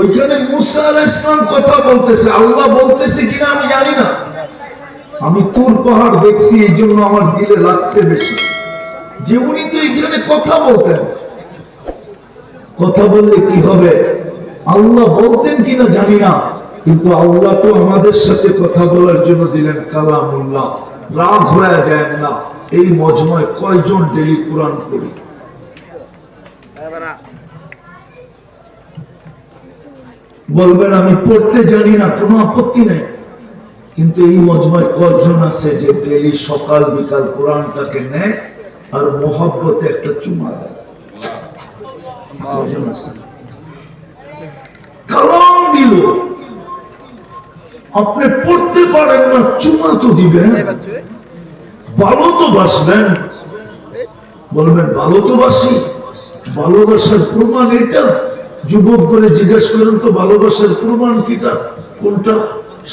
ওইখানে মুসা আল ইসলাম কথা বলতেছে, আল্লাহ বলতেছে কিনা আমি জানি না। আমি তুর পাহাড় দেখছি এই জন্য আমার দিলে লাগছে বেশি। যে উনি তো এইখানে কথা বলতেন। কথা বললে কি হবে? আল্লাহ বলতেন কিনা জানি না, কিন্তু আল্লাহ তো আমাদের সাথে কথা বলার জন্য দিলেন কালামুল্লাহ। রাগ হয়ে যায় না। এই মজময় কয়জন ডেলি কোরআন পড়ি? বলবেন, আমি পড়তে জানি না, কোনো আপত্তি নেই। কিন্তু এই মজমায় কজন আছে যে ডেলি সকাল, বিকাল কোরআনটাকে নেয় আর মোহাব্বতে একটা চুমা দেয়? কজন আছে? দিল। আপনি পড়তে পারেন না, চুমা তো দিবেন। ভালো তো বাসবেন। বলবেন, ভালো তো বাসি। ভালোবাসার প্রমাণ এটা। যুবক করে জিজ্ঞেস করেন তো, ভালোবাসার প্রমাণ কিটা? কোনটা?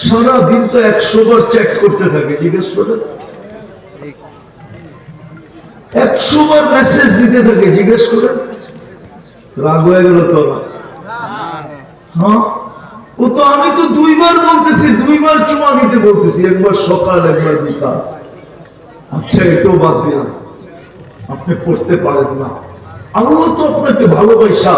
সারা দিন তো একশো বার চেক করতে থাকে, জিজ্ঞেস করেন। একশো বার মেসেজ দিতে থাকে, জিজ্ঞেস করেন। রাগ হয়ে গেল তো হ্যাঁ? ও তো আমি তো দুইবার বলতেছি, দুইবার চুমা দিতে বলতেছি, একবার সকাল, একবার বিকাল। আচ্ছা এটাও বাদ দিলাম। আপনি পড়তে পারেন না। আল্লাহ তো আপনাকে ভালোবাসা।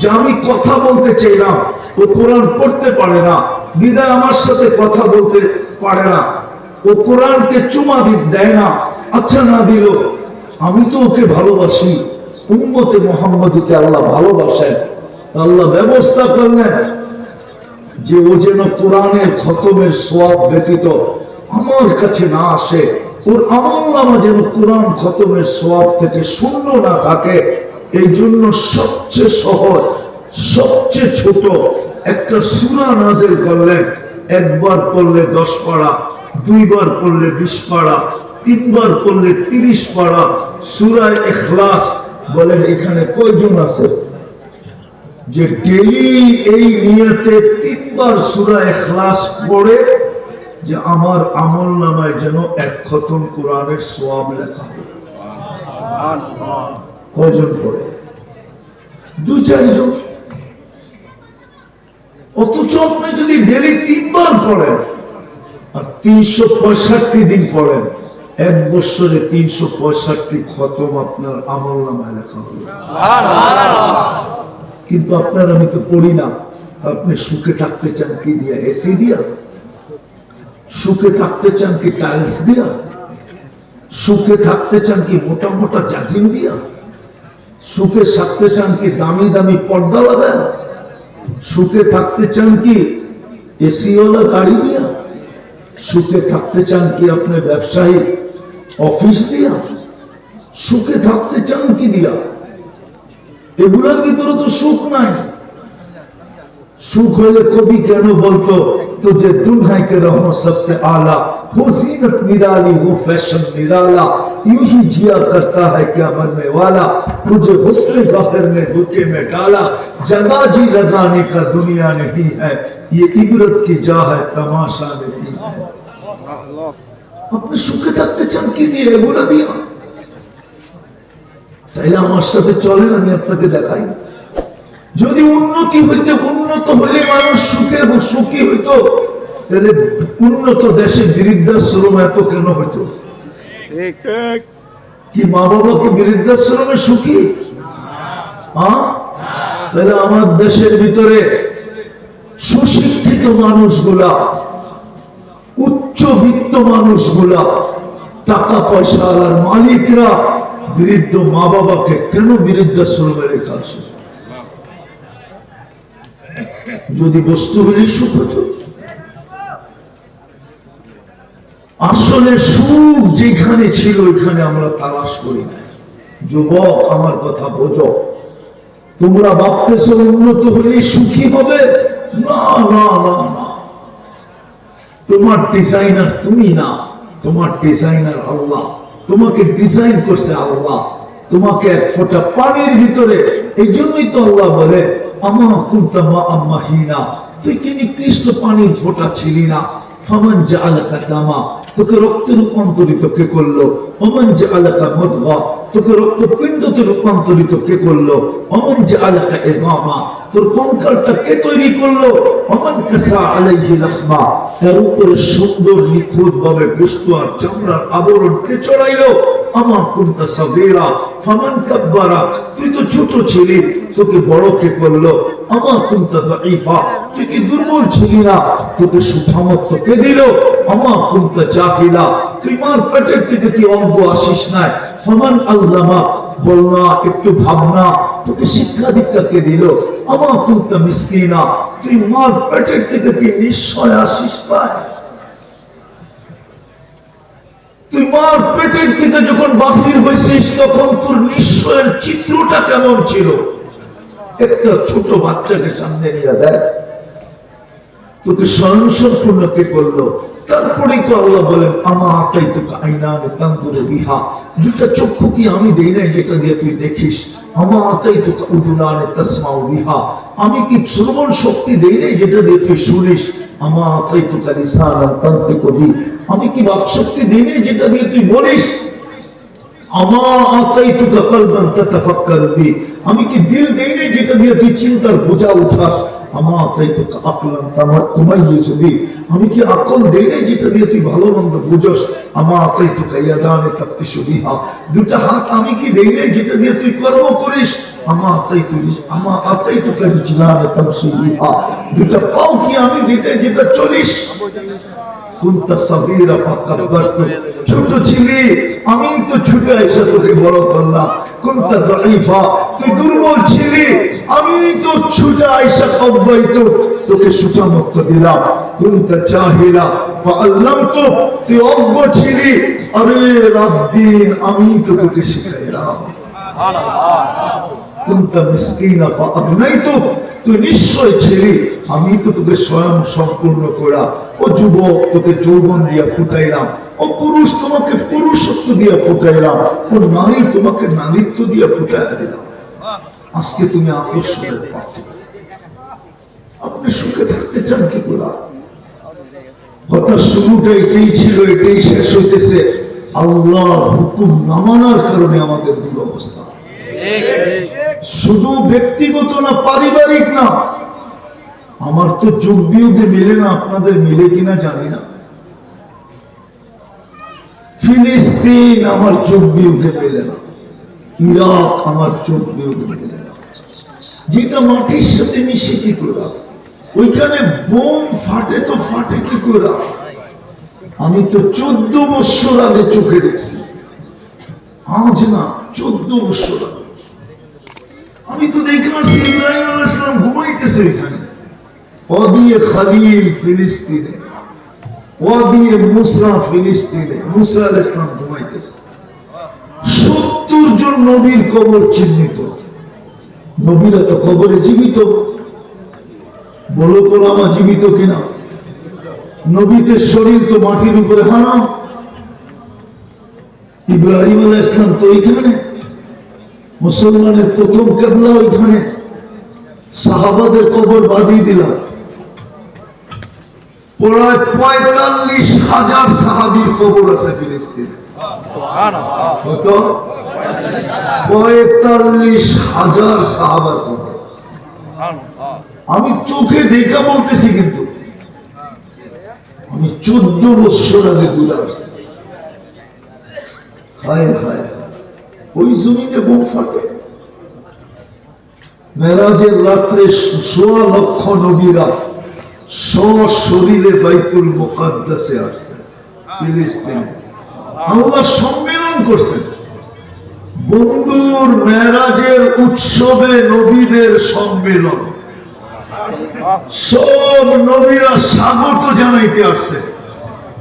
যে আমি কথা বলতে চাইলাম ও কোরআন পড়তে পারে না বিদায় আমার সাথে কথা বলতে পারে না। ও কোরআনকে চুমা দেয় না। আচ্ছা না দিল আমি তো ওকে ভালোবাসি। উম্মতে মোহাম্মদকে আল্লাহ ভালোবাসেন। আল্লাহ ব্যবস্থা করলেন যে ও যেন কোরআনের খতমের সোয়াব ব্যতীত আমার কাছে না আসে। ওর আমল নামা যেন কোরআন খতমের সোয়াব থেকে শূন্য না থাকে। এই জন্য সবচেয়ে সহজ, সবচেয়ে ছোট একটা সুরা নাজের করলেন একবার পড়লে দশ পাড়া দুইবার পড়লে বিশ পাড়া তিনবার পড়লে তিরিশ পাড়া সুরায় এখলাস বলেন এখানে কয়জন আছে? যে ডেলি এই নিয়তে তিনবার সুরা এখলাস পড়ে যে আমার আমল নামায় যেন এক খতম কোরআনের সোয়াব লেখা হবে কয়জন পড়ে? দু চারজন। অথচ আপনি যদি ডেলি তিনবার পড়েন আর তিনশো পঁয়ষট্টি দিন পড়েন এক বছরে তিনশো পঁয়ষট্টি খতম আপনার আমল নামায় লেখা হবে। কিন্তু আপনার আমি তো পড়ি না। আপনি সুখে থাকতে চান কি দিয়া? এসি দিয়া? সুখে থাকতে চান কি টাইলস দিয়া? সুখে থাকতে চান কি মোটা মোটা জাজিম দিয়া? সুখে থাকতে চান কি দামি দামি পর্দা লাগায় সুখে থাকতে চান কি এসিওলা গাড়ি দিয়া? সুখে থাকতে চান কি আপনি ব্যবসায়ী অফিস দিয়া? সুখে থাকতে চান কি দিয়া? এগুলোর ভিতরে তো সুখ নাই। সুখ হলে কবি কেন বলতো, তো যে দুলহাই কে রহমত সবসে আলা, হুসিনত নিরালি হু ফ্যাশন নিরালা। یوں ہی جیا کرتا ہے کیا من والا؟ تجھے حسن ظاہر نے دھوکے میں ڈالا جگا جی لگانے کا دنیا نہیں ہے، یہ عبرت کی جا ہے، تماشا نہیں ہے۔ اپنے সুখে اپنے کے دکھائی جو دی انہوں کی ہوئی সাথে انہوں تو ہلے দেখাই شکے উন্নতি شکی ہوئی تو۔ تیرے انہوں تو دیشے گریدہ উন্নত দেশে تو کرنا ہوئی হইতো কি মা বাবা কি বৃদ্ধাশ্রমে সুখী? তাহলে আমার দেশের ভিতরে সুশিক্ষিত মানুষগুলা, উচ্চবিত্ত মানুষগুলা টাকা পয়সা মালিকরা বৃদ্ধ মা বাবাকে কেন বৃদ্ধাশ্রমে রেখা আছে যদি বস্তু হলে সুখ হতো আসলে সুখ যেখানে ছিল, ওইখানে আমরা তালাশ করি না যুবক, আমার কথা বোঝো। তোমরা ভাবতেছো উন্নত হলে সুখী হবে? না না না তোমার ডিজাইনার তুমি না। তোমার ডিজাইনার আল্লাহ। তোমাকে ডিজাইন করছে আল্লাহ। তোমাকে এক ফোঁটা পানির ভিতরে। এই জন্যই তো আল্লাহ বলে, আমা কুন্তামা আম্মা হিনা তুই কি নিকৃষ্ট পানির ফোঁটা ছিলি না? ফামান জাআলাকা তামা। তোকে রক্তে রূপান্তরিত কে করল? অমন যে আলাকা মদগা। তোকে রক্তপিণ্ডতে রূপান্তরিত কে করল? অমন যে আলাকা এগামা তোর কঙ্কালটা কে তৈরি করল? অমন কাসা আলাইহি এর উপরে সুন্দর নিখুঁত ভাবে আর চামড়ার আবরণ কে চড়াইলো? আমার কুন্তা সাবেরা ফামান কাব্বারা। তুই তো ছোট ছিলি। তোকে বড় কে করল? আমার কুন্তা দাইফা তুই কি দুর্বল ছিলি না? তোকে সুঠামত্ব কে দিল? আমার কুন্তা জাহিলা। তুই মার পেটের থেকে কি অঙ্গ আসিস নাই? ফামান আল্লামা। বলনা একটু ভাবনা তোকে শিক্ষা দীক্ষা কে দিল? আমার কুন্তা মিসকিনা। তুই মার পেটের থেকে কি নিশ্চয় আসিস নাই? তুই মার পেটের থেকে যখন বাহির হয়েছিস তখন তোর নিশ্চয়ের চিত্রটা কেমন ছিল? একটা ছোট বাচ্চাকে সামনে নিয়ে দেয় তোকে স্বয়ং কে করল তারপরে তো আল্লাহ বলেন আমা আটাই তোকে আইনানে তান্দুরে বিহা। দুটা চক্ষু কি আমি দেই নাই যেটা দিয়ে তুই দেখিস? আমা আটাই তোকে উদুনানে তসমাও বিহা। আমি কি শ্রবণ শক্তি দেই নাই যেটা দিয়ে তুই শুনিস? আমা আটাই তোকে কবি। আমি কি বাক শক্তি দেই নাই যেটা দিয়ে তুই বলিস? আমা কি দিল দেই নাই যেটা দিয়ে তুই চিন্তার বোঝা উঠাস? আমা আতাইতুকা আকলান তামার তুমাইয়িজ বি। আমি কি আকল দেই নাই যেটা দিয়ে তুই ভালো মন্দ বুঝস? আমা আতাইতুকা ইয়াদানে তাফতিশু বিহা। দুটা হাত আমি কি দেই নাই যেটা দিয়ে তুই কর্ম করিস? আমা আতাইতু আমা আতাইতুকা রিজলানে তামশি বিহা। দুটা পাও কি আমি দিতে যেটা চলিস? কুন্তা সাগীরা ফাকাব্বারতু। ছোট ছিলি আমি তো ছুটে এসে তোকে বড় করলাম। তুই দুর্বল ছিলি। আমি তো ছুটে তোকে দিলাম। কুন্তা জাহিলা ফাআল্লামতু তুই অজ্ঞ ছিলি। আরে আমি তো তোকে শিখাইলাম। কুন্তা মিসকিনা ফাআগনাইতু তুই নিশ্চয় ছিলি, আমি তো তোকে স্বয়ং সম্পূর্ণ করা। ও যুবক, তোকে যৌবন দিয়া ফুটাইলাম। ও পুরুষ, তোমাকে পুরুষত্ব দিয়া ফুটাইলাম। ও নারী, তোমাকে নারীত্ব দিয়া ফুটাইয়া দিলাম। আজকে তুমি আকর্ষণের পাত্র। আপনি সুখে থাকতে চান কি করে কথা শুরুটা এটাই ছিল, এটাই শেষ হইতেছে। আল্লাহর হুকুম না মানার কারণে আমাদের দুরবস্থা। শুধু ব্যক্তিগত না, পারিবারিক না। আমার তো যোগ বিয়োগে মেলে না, আপনাদের মিলে কিনা জানি না। ফিলিস্তিন আমার যোগ বিয়োগে মেলে না। ইরাক আমার যোগ বিয়োগে মেলে না। যেটা মাটির সাথে মিশে কি করে ওইখানে বোম ফাটে তো ফাটে কি করে আমি তো চোদ্দ বছর আগে চোখে দেখছি। আজ না, চোদ্দ বছর আগে। আমি তো দেখে আসছি, ইব্রাহিম আলাইহিস সালাম ঘুমাইতেছে এখানে। ওয়াদিয়ে খালিল ফিলিস্তিনে ওয়াদিয়ে মুসা ফিলিস্তিনে, মুসা আলাইহিস সালাম ঘুমাইতেছে। সত্তর জন নবীর কবর চিহ্নিত। নবীরা তো কবরে জীবিত। বলো কোলামা জীবিত কিনা? নবীদের শরীর তো মাটির উপরে হারাম। ইব্রাহিম আলাইহিস সালাম তো এইখানে। মুসলমানের প্রথম কেবলা ওইখানে সাহাবাদের কবর বাদিয়ে দিলাম। পঁয়তাল্লিশ হাজার সাহাবির কবর আছে কত? পঁয়তাল্লিশ হাজার সাহাবার কবর। আমি চোখে দেখা বলতেছি কিন্তু, আমি চোদ্দ বৎসর আগে ঘুরে আসছি। হায় হায়। ওই জমিনে বোম ফাটে। মেরাজের রাত্রে সোয়া লক্ষ নবীরা শরীরে বাইতুল মোকাদ্দাসে আসছে, ফিলিস্তিনে। আল্লাহ সম্মেলন করছেন। বন্ধুর মেরাজের উৎসবে নবীদের সম্মেলন। সব নবীরা স্বাগত জানাইতে আসছে।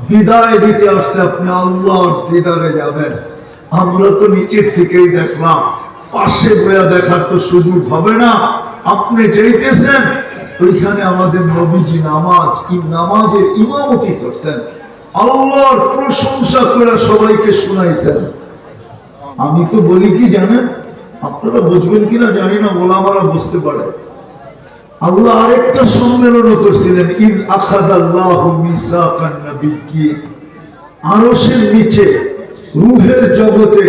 বিদায় দিতে আসছে আপনি আল্লাহর দিদারে যাবেন। আমরা তো নিচের থেকেই দেখলাম, পাশে বয়া দেখার তো সুযোগ হবে না। আপনি চাইতেছেন, ওইখানে আমাদের নবীজি নামাজ, এই নামাজের ইমামতি করছেন? আল্লাহর প্রশংসা করে সবাইকে শুনাইছেন। আমি তো বলি কি জানেন? আপনারা বুঝবেন কিনা জানি না, ওলামারা বুঝতে পারে। আল্লাহ আরেকটা সম্মেলনও করছিলেন ঈদ আখাদ আল্লাহ মিসা মিসাকান নবিয়্যিন আরসের নিচে। রুহের জগতে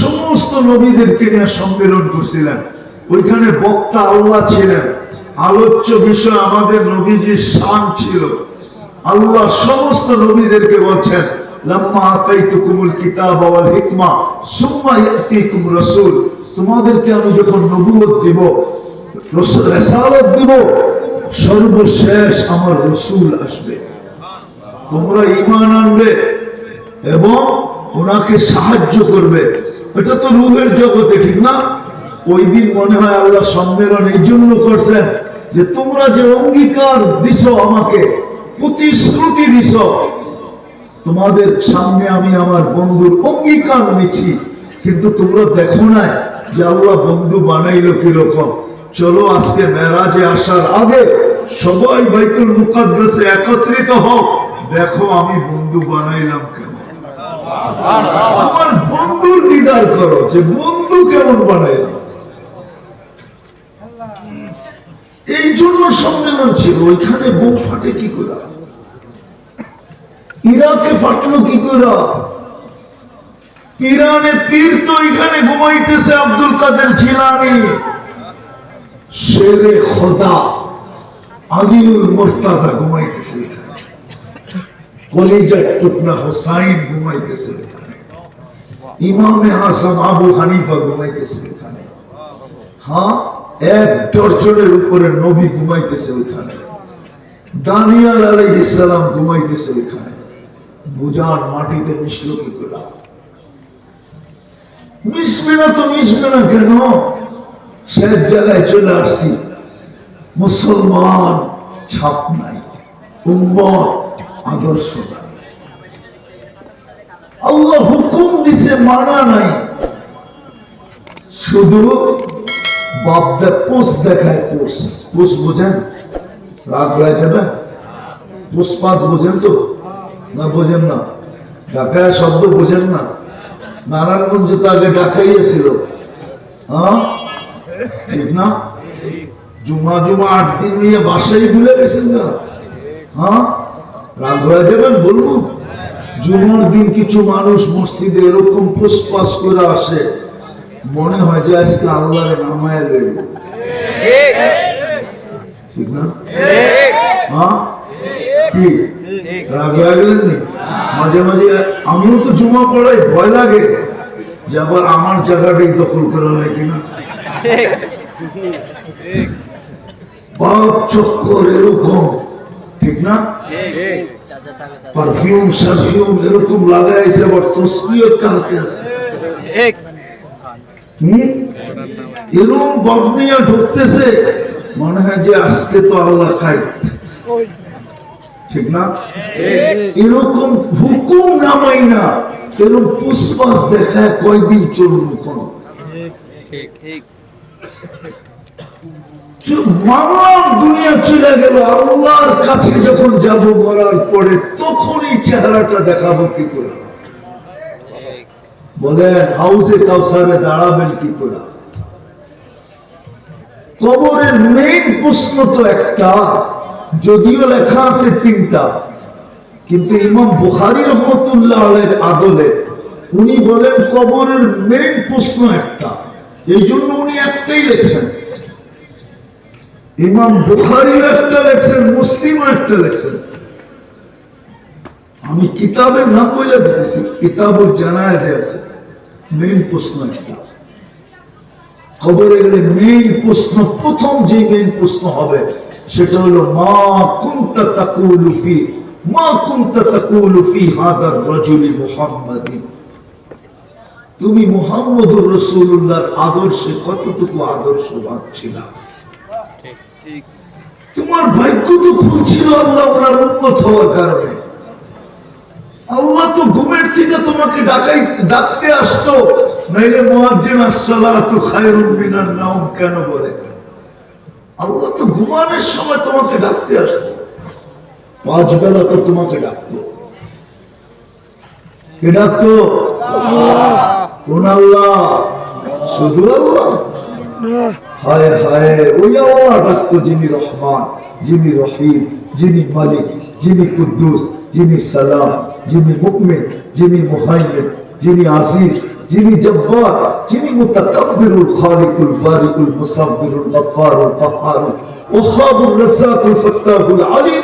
সমস্ত নবীদেরকে নিয়ে সম্মেলন করছিলেন। ওইখানে বক্তা আল্লাহ ছিলেন। আলোচ্য বিষয় আমাদের নবীজির শান ছিল। আল্লাহ সমস্ত নবীদেরকে বলছেন তোমাদেরকে আমি যখন দিব আমার রসুল আসবে। তোমরা ইমান আনবে এবং ওনাকে সাহায্য করবে। এটা তো রুহের জগতে, ঠিক না? ওই দিন মনে হয় আল্লাহ সম্মেলন এই জন্য করছেন যে তোমরা যে অঙ্গীকার দিছ আমাকে, প্রতিশ্রুতি দিছ, তোমাদের সামনে আমি আমার বন্ধুর অঙ্গীকার নিছি কিন্তু তোমরা দেখো না যে আল্লাহ বন্ধু বানাইলো কীরকম। চলো আজকে মেরাজে আসার আগে সবাই বাইতুল মুকাদ্দাসে একত্রিত হোক দেখো আমি বন্ধু বানাইলাম কেন। আমার বন্ধুর দিদার করো, যে বন্ধু কেমন এই জন্য সম্মেলন ছিল, ওইখানে বোম ফাটে কি করে? ইরাকে ফাটলো কি করে? ইরানে পীর তো এখানে ঘুমাইতেছে, আব্দুল কাদের জিলানি। শেরে খোদা আলিউল মোর্তাজা ঘুমাইতেছে এখানে। কলিজার টুকরা হোসাইন ঘুমাইতেছে এখানে। ইমামে আসাম আবু হানিফা ঘুমাইতেছে এখানে। হ্যাঁ এক টর্চনের উপরে নবী ঘুমাইতেছে ওইখানে। দানিয়াল আলাইহিস সালাম ঘুমাইতেছে ওইখানে। বুঝান মাটিতে মিশলো কি করে? মিশবে না তো মিশবে না কেন? শেষ জায়গায় চলে আসছি। মুসলমান ছাপ নাই, উম্মত আদর্শ আল্লাহ হুকুম দিছে, মানা নাই। শুধু বাপ দে পোষ দেখায় পোষ। পোষ বোঝেন? রাগ হয়ে যাবে? পোষ পাঁচ বোঝেন তো? না বোঝেন না। ঢাকায় শব্দ বোঝেন না। নারায়ণগঞ্জে তো আগে ডাকাইয়েছিল হ্যাঁ? ঠিক না? জুমা জুমা আট দিন নিয়ে বাসায় ভুলে গেছেন না? হ্যাঁ? রাগ হয়ে যাবেন, বলব? জুমার দিন কিছু মানুষ মসজিদে এরকম পুষ্পাস করে আসে। মনে হয় যে আজকে আল্লাহরে নামায় ঠিক না? হ্যাঁ? কি? রাগ হয়ে গেলেন? মাঝে মাঝে আমিও তো জুমা পড়াই, ভয় লাগে যে আবার আমার জায়গাটাই দখল করা হয় কিনা। বাপ চক্কর এরকম। ঠিক না? পারফিউম সারফিউম এরকম লাগাইছে আবার তসবিও কালকে আছে। হুম? এরকম বদনিয়া ঢুকতেছে মনে হয় যে আজকে তো আল্লাহ কাইত ঠিক না? এরকম হুকুম নামাই না এরকম পুষ্পাস দেখায় কয়দিন চলুন কোন। দুনিয়া চলে গেল, আল্লাহর কাছে যখন যাব মরার পরে তখনই চেহারাটা দেখাবো কি করে? বলেন হাউসে কাউসারে দাঁড়াবেন কি করে? কবরের প্রশ্ন তো একটা, যদিও লেখা আছে তিনটা, কিন্তু ইমাম বুখারি রহমতুল্লাহ আদলে উনি বলেন কবরের মেইন প্রশ্ন একটা, এই জন্য উনি একটাই লেখছেন। ইমাম বুখারিও একটা লেখছেন মুসলিমও একটা লেখছেন। আমি কিতাবের নাম বলে দিতেছি, কিতাবুল জানায়াজে আছে মেইন প্রশ্ন একটা। খবরে গেলে মেইন প্রশ্ন, প্রথম যে মেইন প্রশ্ন হবে, সেটা হলো, মা কুনতা তাকুলু ফি, মা কুনতা তাকুলু ফি হাদার রাজুলি মুহাম্মাদিন। তুমি মুহাম্মদুর রাসূলুল্লাহর আদর্শে কতটুকু আদর্শবান ছিলা? তোমার ভাগ্য তো খুলছিল আল্লাহ ওনার উন্মত হওয়ার কারণে। আল্লাহ তো ঘুমের থেকে তোমাকে ডাকাই ডাকতে আসতো নাইলে মুয়াজ্জিন আসসালাতু খায়রুম মিনান নাওম কেন বলে? আল্লাহ তো ঘুমানোর সময় তোমাকে ডাকতে আসতো। পাঁচ বেলা তো তোমাকে ডাকতো। কে ডাকতো? কোন আল্লাহ? শুধু আল্লাহ। হায় হায় ওই আমার ডাকতো যিনি রহমান যিনি রহিম যিনি মালিক যিনি কুদ্দুস যিনি সালাম যিনি মুকমিন যিনি মুহাইমিন যিনি আজিজ যিনি জব্বার যিনি মুতাকাব্বিরুল খালিকুল বারিকুল মুসাব্বিরুল গফফারুল কাহ্হারুল وخاب الرزاق الفتاح العليم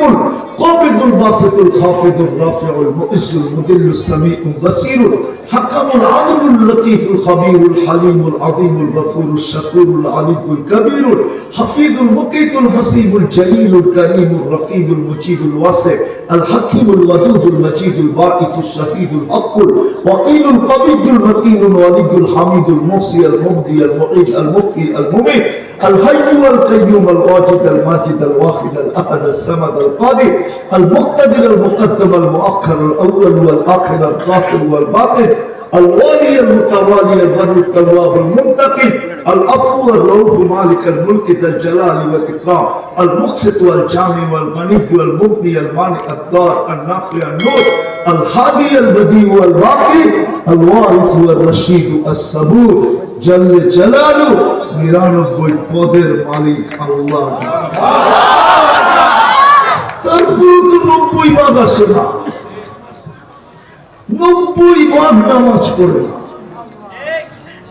القابض الباسط الخافض الرافع المؤز المذل السميع البصير حكم العدل اللطيف الخبير الحليم العظيم الغفور الشكور العلي الكبير الحفيظ المقيت الحسيب الجليل الكريم الرقيب المجيد الواسع الحكيم الودود المجيد الباعث الشهيد الحق الوكيل القبيض المتين الولي الحميد الموصي المبدي المعيد المحيي المميت الحي والقيوم الواجد الماجد الواحد الأحد الصمد القادر المقتدر المقدم المؤخر الأول والآخر الظاهر والباطن الوالي المتوالي البر التواب المنتقم العفو الرؤوف مالك الملك ذا الجلال والإكرام المقسط والجامع والغني والمبني المانع الدار النافع النور الهادي البديع والباقي الوارث والرشيد الصبور جل جلاله নিরানব্বই পদের মালিক আল্লাহ। নব্বই আসে না। নব্বই নামাজ না।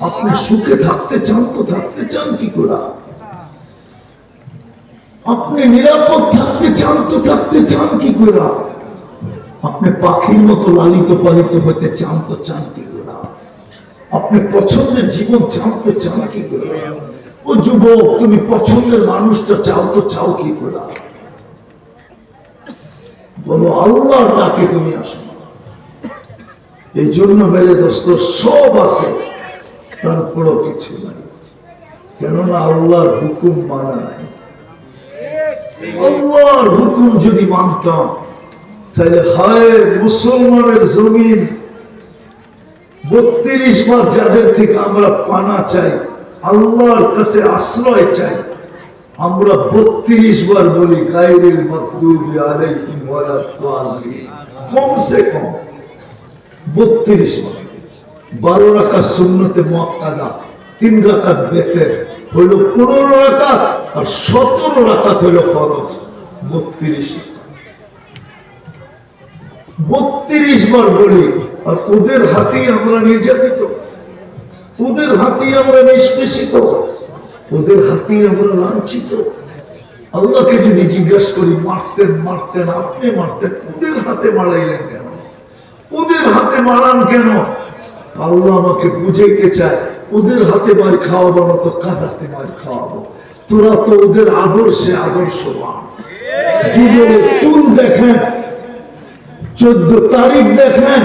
আপনি সুখে থাকতে চান তো থাকতে চান কি করে? আপনি নিরাপদ থাকতে চান তো থাকতে চান কি করে? আপনি পাখির মতো লালিত পালিত হতে চান তো চান কি করে? আপনি পছন্দের জীবন চান তো চান কি করে? ও যুবক, তুমি পছন্দের মানুষটা চাও তো চাও কি করে? বলো, আল্লাহর ডাকে তুমি আসো। এই জন্য মেরে দোস্ত, সব আছে, তারপরও কিছু নাই। কেননা আল্লাহর হুকুম মানা নাই। আল্লাহর হুকুম যদি মানতাম, তাহলে হায় মুসলমানের জমিন বত্রিশ বার যাদের থেকে আমরা পানা চাই, আল্লাহর কাছে আশ্রয় চাই, আমরা বত্রিশ বার বলি দাল্লিন কমসে কম বত্রিশ বার। বারো রাকাত সুন্নতে মুআক্কাদা তিন রাকাত বেতের হইল পনেরো রাকাত আর সতেরো রাকাত হইল ফরজ। বত্রিশ। বত্রিশ বার বলি আর ওদের হাতেই আমরা নির্যাতিত। ওদের হাতেই আমরা নিষ্পেষিত। ওদের হাতেই আমরা লাঞ্ছিত। আল্লাহকে যদি জিজ্ঞাসা করি, মারতেন মারতেন, আপনি মারতেন, ওদের হাতে মারাইলেন কেন? ওদের হাতে মারান কেন? আল্লাহ আমাকে বুঝাইতে চায়, ওদের হাতে মার খাওয়াবো না তো কার হাতে মার খাওয়াবো? তোরা তো ওদের আদর্শে আদর্শবান। যুগের চুল দেখেন, চোদ্দ তারিখ দেখেন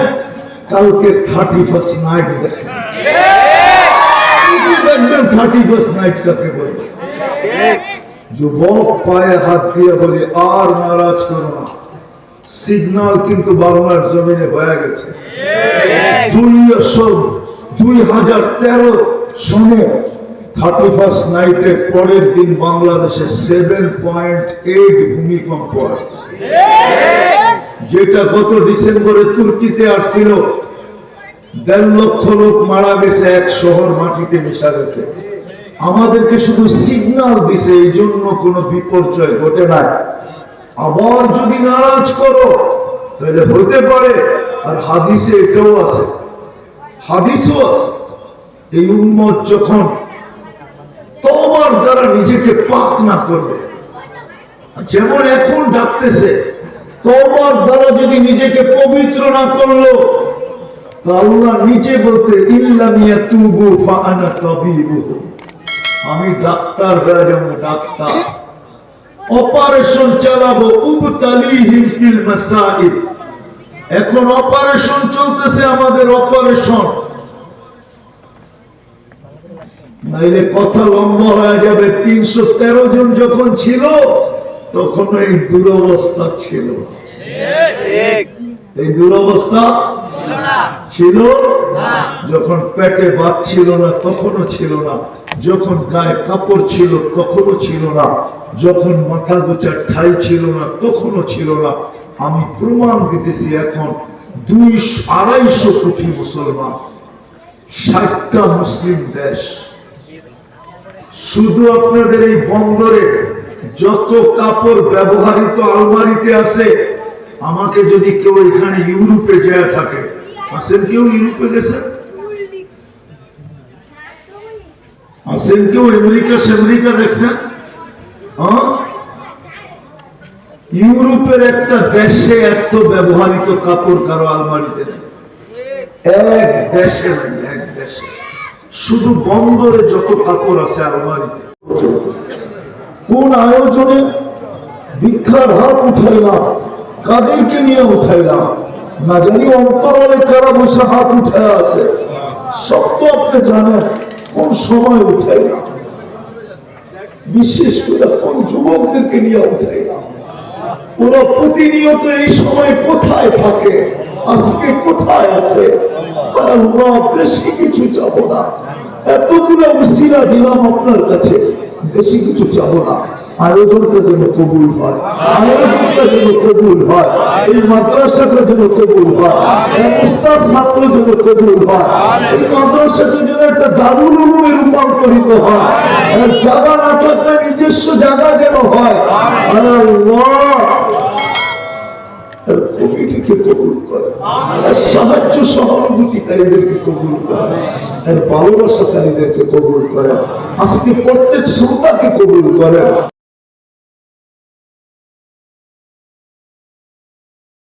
কালকে থার্টি ফার্স্ট নাইট দেখেন থার্টি ফার্স্ট নাইট কাকে বলে? যুবক পায়ে হাত দিয়ে বলে, আর নারাজ করো না। সিগন্যাল কিন্তু বাংলার জমিনে হয়ে গেছে। দুইশো দুই হাজার তেরো সনে থার্টি ফার্স্ট নাইটের পরের দিন বাংলাদেশে সেভেন পয়েন্ট এইট ভূমিকম্প আসছে। যেটা গত ডিসেম্বরে তুর্কিতে আসছিল। দেড় লক্ষ লোক মারা গেছে, এক শহর মাটিতে মিশা গেছে। আমাদেরকে শুধু সিগন্যাল দিছে, এই জন্য বিপর্যয় ঘটে নাই। আবার যদি নারাজ করো, তাহলে হতে পারে, আর হাদিসে এটাও আছে। হাদিসও আছে, এই উন্মত যখন তোমার দ্বারা নিজেকে পাক না করবে যেমন এখন ডাকতেছে তোমার দ্বারা যদি নিজেকে পবিত্র না করল আল্লাহ নিচে বলতে ইল্লামিয়া তুবু আমি ডাক্তার হয়ে যাব ডাক্তার। অপারেশন চালাবো উবতালিহিম ফিল মাসাইদ এখন অপারেশন চলতেছে আমাদের অপারেশন। নাইলে কথা লম্বা হয়ে যাবে তিনশো তেরো জন যখন ছিল তখন এই দুরবস্থা ছিল। এই দুরবস্থা ছিল যখন পেটে ভাত ছিল না তখনও ছিল না। যখন গায়ে কাপড় ছিল তখনও ছিল না। যখন মাথা গোচার ঠাই ছিল না তখনও ছিল না। আমি প্রমাণ দিতেছি এখন দুই আড়াইশো কোটি মুসলমান ষাটটা মুসলিম দেশ। শুধু আপনাদের এই বন্দরে যত কাপড় ব্যবহারিত আলমারিতে আছে আমাকে যদি কেউ এখানে ইউরোপে যায় থাকে, আসেন কেউ ইউরোপে গেছে? আসেন কেউ আমেরিকা দেখছেন হ্যাঁ? ইউরোপের একটা দেশে এত ব্যবহৃত কাপড় কারও আলমারিতে এক দেশে এক দেশে। শুধু বন্দরে যত কাপড় আছে আলমারিতে। কোন আয়োজনে ভিক্ষার হাত উঠাইলাম কাদেরকে নিয়ে উঠাইলাম। না জানি অন্তরালে কারা বসে হাত উঠে আছে। সব তো আপনি জানেন, কোন সময় উঠাইলাম। বিশেষ করে কোন যুবকদেরকে নিয়ে উঠাইলাম। ওরা প্রতিনিয়ত এই সময় কোথায় থাকে, আজকে কোথায় আছে? বেশি কিছু চাবো না। এতগুলো উসিলা দিলাম আপনার কাছে, বেশি কিছু চাবো না। আয়োজনটা যেন কবুল হয় যেন কবুল হয়, এই মাদ্রাসাটা যেন কবুল হয় ছাত্র যেন কবুল হয়, এই মাদ্রাসাটা যেন একটা দারুণ উলুমে রূপান্তরিত হয় না থাকলে নিজস্ব জায়গা যেন হয়। করে কবুল করে, আজকে প্রত্যেক শ্রোতাকে কবুল করে।